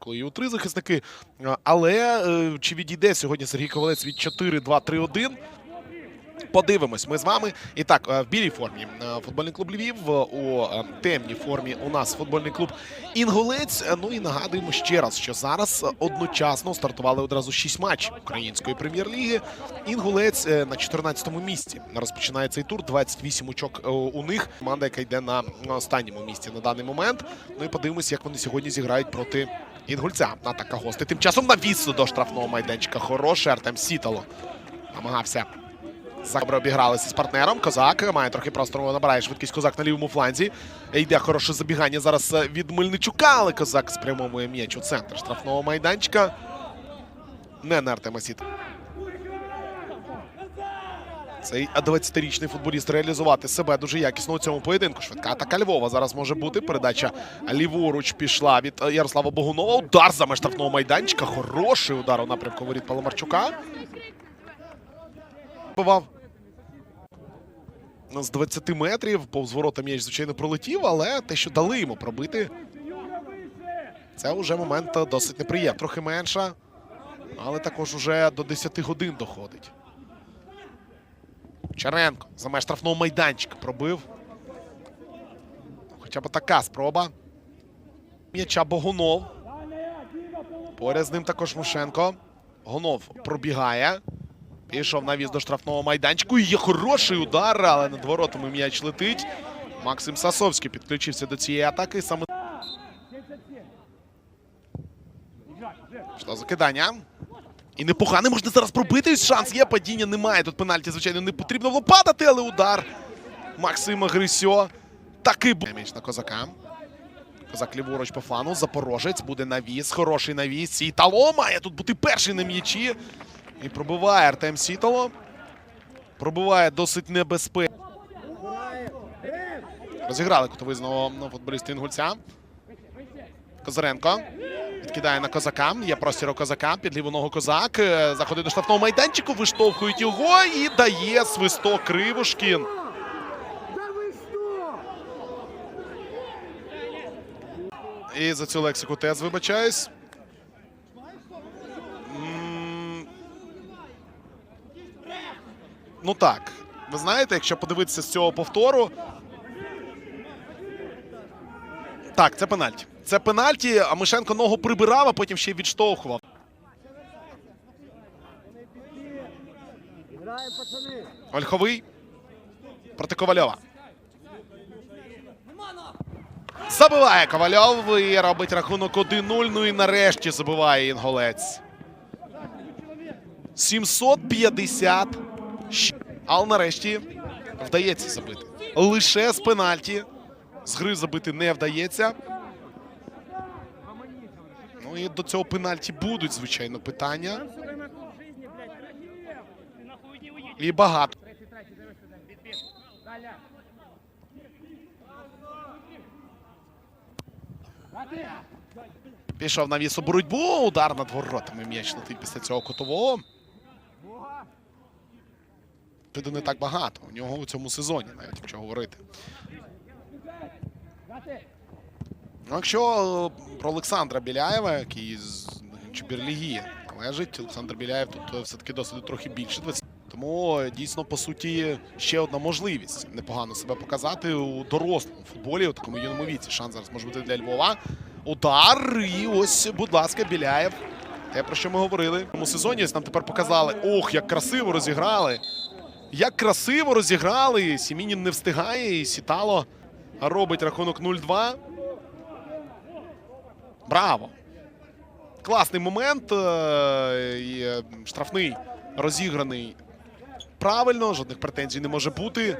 коли є у три захисники. Але е, чи відійде сьогодні Сергій Ковалець від 4-2-3-1? Подивимось, ми з вами. І так, е, в білій формі е, футбольний клуб Львів, у темній формі у нас футбольний клуб Інгулець. Е, Ну і нагадуємо ще раз, що зараз одночасно стартували одразу шість матчів української прем'єр-ліги. Інгулець на 14-му місці розпочинає цей тур. 28 очок у них. Команда, яка йде на останньому місці на даний момент. Ну і подивимось, як вони сьогодні зіграють проти Інгульця. Атака гостей. Тим часом навісу до штрафного майданчика. Хороший Артем Сітало намагався Добре обігралися з партнером. Козак має трохи простору, набирає швидкість козак на лівому фланзі. Йде хороше забігання зараз е, від Мельничука, але козак спрямовує м'яч у центр штрафного майданчика. Не на Артема Сіт. Цей 20-річний футболіст реалізувати себе дуже якісно у цьому поєдинку. Швидка атака Львова зараз може бути. Передача ліворуч пішла від Ярослава Богунова. Удар за меж штрафного майданчика. Хороший удар у напрямку воріт Паламарчука. Бував з 20 метрів. Повз ворота м'яч, звичайно, пролетів, але те, що дали йому пробити, це вже момент досить неприємний. Трохи менша, але також уже до 10 годин доходить. Черенко за меж штрафного майданчика пробив. Хоча б така спроба. М'яча Богунов. Поряд з ним також Мушенко. Гонов пробігає. Пішов навіз до штрафного майданчику. Є хороший удар, але над воротами м'яч летить. Максим Сасовський підключився до цієї атаки. Саме Пішло закидання. І непогано можна зараз пробити. Шанс є, падіння немає. Тут пенальті, звичайно, не потрібно було падати, але удар Максима Грисьо. Такий був. М'яч на козака. Козак ліворуч по флану. Запорожець буде навіс. Хороший навіс. Сітало має тут бути перший на м'ячі. І пробиває Артем Сітало. Пробиває досить небезпечно. Розіграли кутовий знову на футболіста Інгульця. Козаренко. Відкидає на козака. Є простір у козака. Під ліву ногу козак. Е, Заходить до штрафного майданчику. Виштовхують його і дає свисток Кривушкін. І за цю лексику теж вибачаюсь. Ну так. Ви знаєте, якщо подивитися з цього повтору. Так, це пенальті. Це пенальті, а Мишенко ногу прибирав, а потім ще й відштовхував. Ольховий проти Ковальова. Забиває Ковальов і робить рахунок 1-0. Ну і нарешті забиває інголець. 750. Але нарешті вдається забити. Лише з пенальті. З гри забити не вдається. Ну і до цього пенальті будуть, звичайно, питання. І багато. Пішов на віс у боротьбу. Удар над воротами. М'яч летить після цього кутового. Піду не так багато. У нього у цьому сезоні, навіть якщо говорити. Ну, якщо е, про Олександра Біляєва, який з Чуберлігії належить, Олександр Біляєв тут е, все-таки досить трохи більше. 20. Тому е, дійсно, по суті, ще одна можливість непогано себе показати у дорослому футболі, у такому юному віці. Шанс зараз може бути для Львова. Удар. І ось, будь ласка, Біляєв. Те, про що ми говорили цьому сезоні. Нам тепер показали. Ох, як красиво розіграли. Як красиво розіграли. Сімінін не встигає. І Сітало робить рахунок 0-2. Браво! Класний момент. е, е, штрафний розіграний правильно. Жодних претензій не може бути.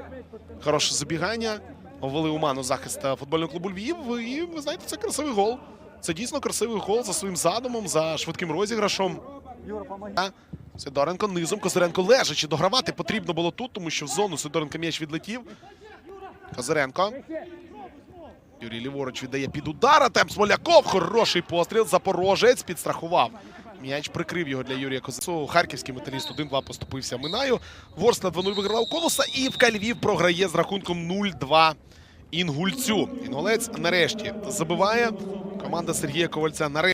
Хороше забігання. Ввели у ману захист е, футбольного клубу Львів. І ви знаєте, це красивий гол. Це дійсно красивий гол за своїм задумом, за швидким розіграшом. Сидоренко низом. Козиренко лежачи. Догравати потрібно було тут, тому що в зону Сидоренко м'яч відлетів. Козиренко. Юрій Ліворуч віддає під удар. Артем Смоляков. Хороший постріл. Запорожець підстрахував. М'яч прикрив його для Юрія Козацу. Харківський металіст 1-2 поступився Минаю. Ворскла 2-0 виграла у колоса. І в Львів програє з рахунком 0-2 Інгульцю. Інгулець нарешті забиває. Команда Сергія Ковальця нарешті.